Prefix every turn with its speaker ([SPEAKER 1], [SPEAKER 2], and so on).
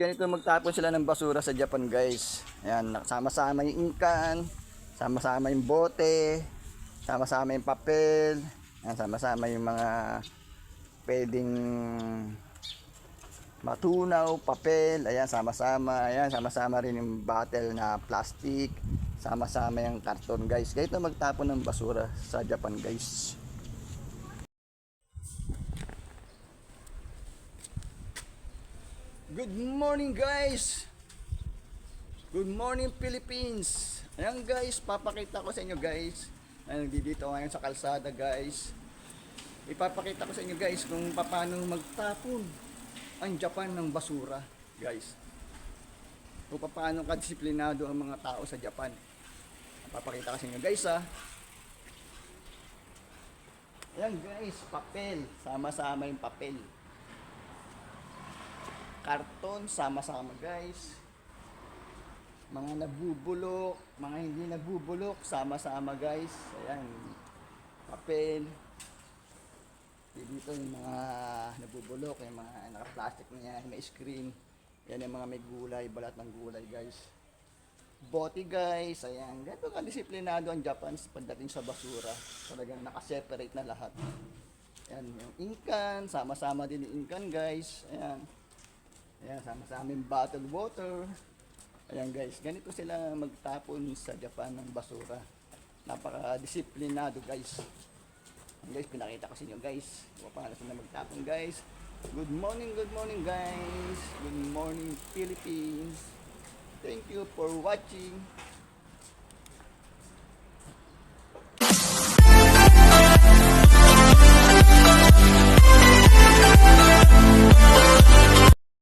[SPEAKER 1] Ganito magtapon sila ng basura sa Japan guys. Ayan, sama-sama yung inkan, sama-sama yung bote, sama-sama yung papel, ayan, sama-sama yung mga pwedeng matunaw, papel, ayan, sama-sama, ayan, sama-sama rin yung bottle na plastic, sama-sama yung karton guys. Ganito magtapon ng basura sa Japan guys. Good morning guys! Good morning Philippines! Ayan guys, papakita ko sa inyo guys. Ayan, dito ngayon sa kalsada guys. Ipapakita ko sa inyo guys kung paano magtapon ang Japan ng basura guys. O paano kadisiplinado ang mga tao sa Japan. Papakita ko sa inyo guys ha. Ayan guys, papel. Sama-sama yung papel karton, sama-sama guys. Mga nabubulok, mga hindi nabubulok, sama-sama guys. Ayan, papel. Dito yung mga nabubulok, yung mga naka-plastic na yan, may screen. Yan yung mga may gulay, balat ng gulay guys. Bote guys, ayan. Ganito ka disiplinado ang Japan pagdating sa basura. Talagang nakaseparate na lahat. Ayan, yung inkan, sama-sama din yung inkan guys. Ayan. Ayan, sama-sama yung bottled water. Ayan guys, ganito sila magtapon sa Japan ng basura. Napaka-disiplinado guys. Ayan, guys, pinakita ko sa inyo guys. Paano sila magtapon guys. Good morning, good morning guys. Good morning Philippines. Thank you for watching.